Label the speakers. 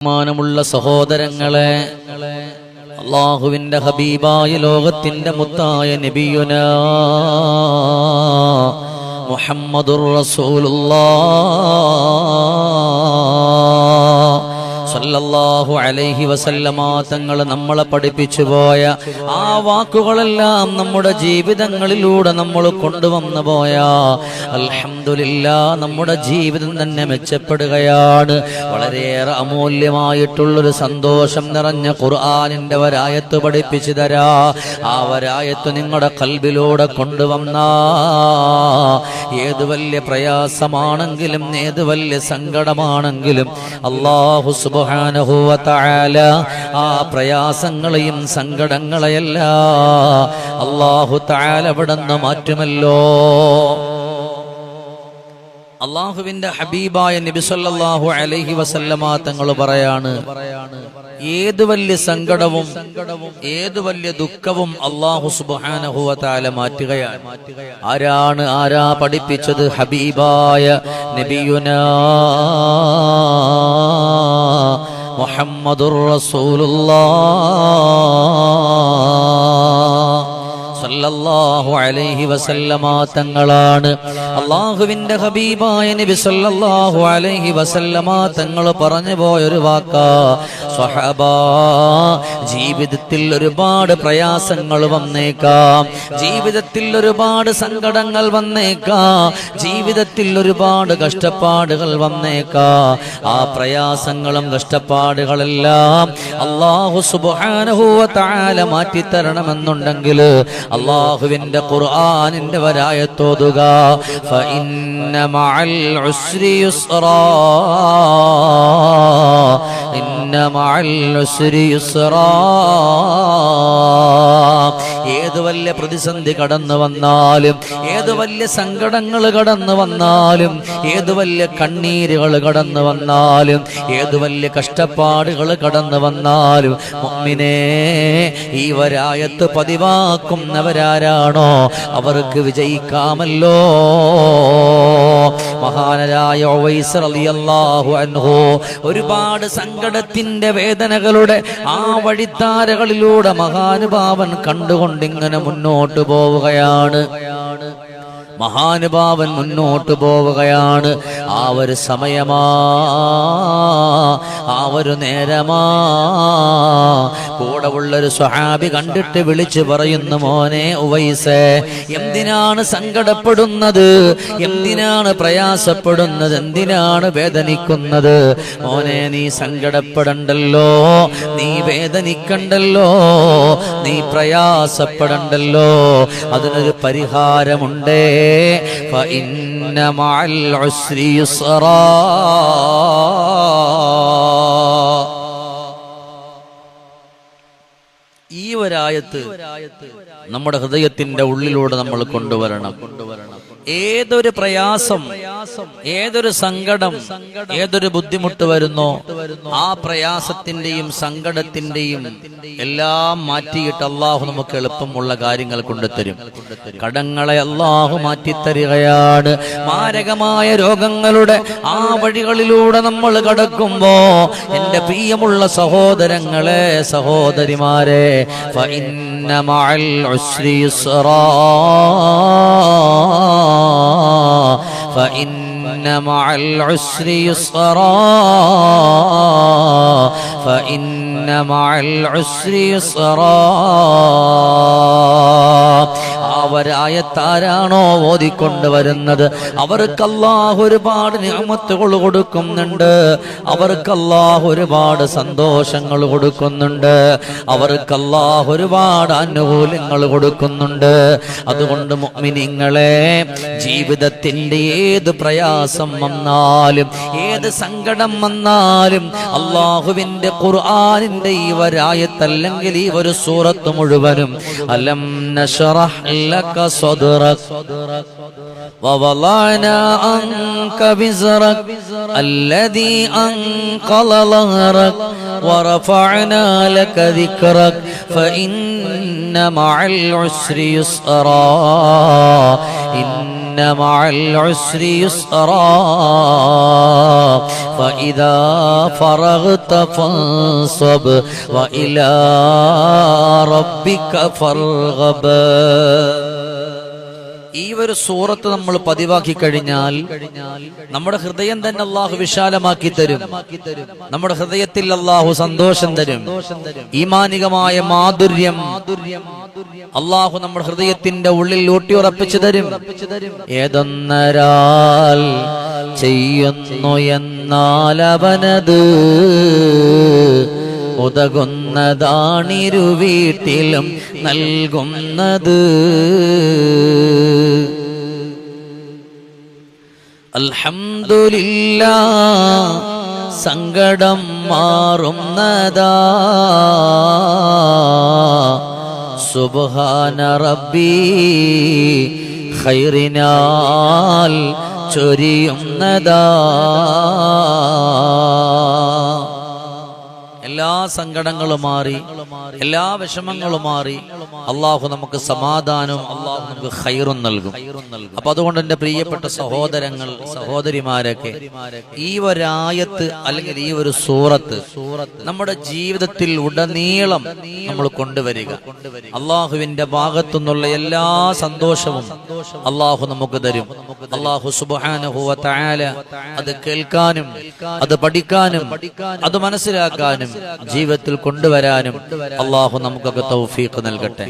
Speaker 1: ബഹുമാനമുള്ള സഹോദരങ്ങളെ അള്ളാഹുവിന്റെ ഹബീബായ ലോകത്തിന്റെ മുത്തായ നബിയുന മുഹമ്മദുർ റസൂലുള്ളാഹ് അലൈഹി വസല്ലമ തങ്ങൾ നമ്മളെ പഠിപ്പിച്ചു പോയ ആ വാക്കുകളെല്ലാം നമ്മുടെ ജീവിതങ്ങളിലൂടെ നമ്മൾ കൊണ്ടുവന്നു പോയ. അൽഹംദുലില്ലാ നമ്മുടെ ജീവിതം തന്നെ മെച്ചപ്പെടുകയാണ്. വളരെയേറെ അമൂല്യമായിട്ടുള്ളൊരു സന്തോഷം നിറഞ്ഞ ഖുർആാനിന്റെ വരായത്ത് പഠിപ്പിച്ചു തരാ. ആ വരായത്ത് നിങ്ങളുടെ കൽബിലൂടെ കൊണ്ടുവന്ന. ഏത് വലിയ പ്രയാസമാണെങ്കിലും ഏത് വലിയ സങ്കടമാണെങ്കിലും അള്ളാഹു സുബ്ഹാനഹു വ തആല ആ പ്രയാസങ്ങളെയും സങ്കടങ്ങളെയല്ല അള്ളാഹു തആല അവിടുന്ന് മാറ്റുമല്ലോ. അള്ളാഹുവിന്റെ ഹബീബായ നബി സല്ലല്ലാഹു അലൈഹി വസല്ലമ തങ്ങൾ പറയാണ് ഏത് വലിയ സങ്കടവും ഏത് വലിയ ദുഃഖവും അള്ളാഹു തആല മാറ്റുകയാണ്. ആരാണ് ആരാ പഠിപ്പിച്ചത് ഹബീബായ നബിയുനാ? മുഹമ്മദുർ റസൂലുള്ളാഹ് സല്ലല്ലാഹു അലൈഹി വസല്ലമ തങ്ങളാണ്. അള്ളാഹുവിന്റെ ഹബീബായ നബി സല്ലല്ലാഹു അലൈഹി വസല്ലമ തങ്ങൾ പറഞ്ഞു പോയൊരു വാക്കാ. സ്വഹബ ജീവിതത്തിൽ ഒരുപാട് പ്രയാസങ്ങൾ വന്നേക്കാം. ജീവിതത്തിൽ ഒരുപാട് സങ്കടങ്ങൾ വന്നേക്കാം. ജീവിതത്തിൽ ഒരുപാട് കഷ്ടപ്പാടുകൾ വന്നേക്കാം. ആ പ്രയാസങ്ങളും കഷ്ടപ്പാടുകളെല്ലാം അള്ളാഹു സുബ്ഹാനഹു താല മാറ്റിത്തരണമെന്നുണ്ടെങ്കിൽ അള്ളാഹുവിന്റെ ഖുർആനിന്റെ വരായത്തോതുക ഫഇന്ന പ്രതിസന്ധി കടന്നു വന്നാലും ഏത് വലിയ സങ്കടങ്ങൾ കടന്നു വന്നാലും ഏത് വലിയ കണ്ണീരുകൾ കടന്നു വന്നാലും ഏത് വലിയ കഷ്ടപ്പാടുകൾ കടന്നു വന്നാലും മമ്മിനെ ഈ വരായത്ത് പതിവാക്കുന്നവരാരാണോ? അവർക്ക് വിജയിക്കാമല്ലോ. മഹാനരായ അൻഹു ഒരുപാട് സങ്കടത്തിന്റെ വേദനകളുടെ ആ വഴിത്താരകളിലൂടെ മഹാനുഭാവൻ കണ്ടുകൊണ്ടിങ്ങനെ മുന്നോട്ട് പോവുകയാണ്. മഹാനുഭാവൻ മുന്നോട്ട് പോവുകയാണ്. ആ ഒരു സമയമാ ആ ഒരു നേരമാ. കൂടെ ഉള്ളൊരു സ്വഹാബി കണ്ടിട്ട് വിളിച്ചു പറയുന്നു മോനെ ഉവൈസേ എന്തിനാണ് സങ്കടപ്പെടുന്നത്? എന്തിനാണ് പ്രയാസപ്പെടുന്നത്? എന്തിനാണ് വേദനിക്കുന്നത്? മോനെ നീ സങ്കടപ്പെടണ്ടല്ലോ. നീ വേദനിക്കണ്ടല്ലോ. നീ പ്രയാസപ്പെടണ്ടല്ലോ. അതിനൊരു പരിഹാരമുണ്ടേ. ഇന്നമാൽ ഈ ഒരായത്ത് നമ്മുടെ ഹൃദയത്തിന്റെ ഉള്ളിലൂടെ നമ്മൾ കൊണ്ടുവരണം. കൊണ്ടുവരണം ഏതൊരു പ്രയാസം ഏതൊരു സങ്കടം ഏതൊരു ബുദ്ധിമുട്ട് വരുന്നോ ആ പ്രയാസത്തിന്റെയും സങ്കടത്തിന്റെയും എല്ലാം മാറ്റിയിട്ട് അള്ളാഹു നമുക്ക് എളുപ്പമുള്ള കാര്യങ്ങൾ കൊണ്ടുതരും കടങ്ങളെ അള്ളാഹു മാറ്റിത്തരികയാണ് മാരകമായ രോഗങ്ങളുടെ ആ വഴികളിലൂടെ നമ്മൾ കടക്കുമ്പോ എന്റെ പ്രിയമുള്ള സഹോദരങ്ങളെ സഹോദരിമാരെ فإن مع العسر يسرا فإن مع العسر يسرا فإن مع العسر يسرا. അവരായത്താരാണോ ഓതിക്കൊണ്ടുവരുന്നത് അവർക്ക് അവർക്കല്ലാഹ് ഒരുപാട് നിയമത്തുകൾ കൊടുക്കുന്നുണ്ട്. അവർക്ക് ഒരുപാട് സന്തോഷങ്ങൾ കൊടുക്കുന്നുണ്ട്. അവർക്ക് ഒരുപാട് ആനുകൂല്യങ്ങൾ കൊടുക്കുന്നുണ്ട്. അതുകൊണ്ട് മുഅ്മിനീങ്ങളെ ജീവിതത്തിന്റെ ഏത് പ്രയാസം വന്നാലും ഏത് സങ്കടം വന്നാലും അള്ളാഹുവിന്റെ ഖുർആാനിന്റെ ഈ വരായത്തല്ലെങ്കിൽ ഈ ഒരു സൂറത്ത് മുഴുവനും അലം നശറഹ് ലക صدرك. ووضعنا عنك بزرك الذي أنقض ظهرك ورفعنا لك ذكرك. فإن مع العسر يسرا. إن مع العسر يسرا. فإذا فرغت فانصب وإلى ربك فارغب ഈ ഒരു സൂറത്ത് നമ്മൾ പതിവാക്കി കഴിഞ്ഞാൽ നമ്മുടെ ഹൃദയം തന്നെ അള്ളാഹു വിശാലമാക്കി തരും നമ്മുടെ ഹൃദയത്തിൽ അള്ളാഹു സന്തോഷം തരും ഈമാനികമായ മാധുര്യം അള്ളാഹു നമ്മുടെ ഹൃദയത്തിന്റെ ഉള്ളിൽ ഊട്ടിയുറപ്പിച്ചു തരും ഏതൊന്നരാൽ ചെയ്യുന്നു എന്നാലവനത് ഉതകുന്നതാണിരു വീട്ടിലും നൽകുന്നത്. അൽഹംദുലില്ല സങ്കടം മാറുന്നതാ. സുബ്ഹാന റബ്ബി ഖൈറിനാൽ ചൊരിയുന്നതാ. എല്ലാ സങ്കടങ്ങളും മാറി എല്ലാ വിഷമങ്ങളും മാറി അള്ളാഹു നമുക്ക് സമാധാനവും അള്ളാഹു നമുക്ക് ഹൈറും നൽകും. അപ്പൊ അതുകൊണ്ട് എന്റെ പ്രിയപ്പെട്ട സഹോദരങ്ങൾ സഹോദരിമാരൊക്കെ ഈ ഒരായത്ത് അല്ലെങ്കിൽ ഈ ഒരു സൂറത്ത് നമ്മുടെ ജീവിതത്തിൽ ഉടനീളം നമ്മൾ കൊണ്ടുവരിക. അള്ളാഹുവിന്റെ ഭാഗത്തു നിന്നുള്ള എല്ലാ സന്തോഷവും അള്ളാഹു നമുക്ക് തരും. അള്ളാഹു സുബാനുഹുവ അത് കേൾക്കാനും അത് പഠിക്കാനും അത് മനസ്സിലാക്കാനും ജീവിതത്തിൽ കൊണ്ടുവരാനും അള്ളാഹു നമുക്കൊക്കെ തൗഫീഖ് നൽകട്ടെ.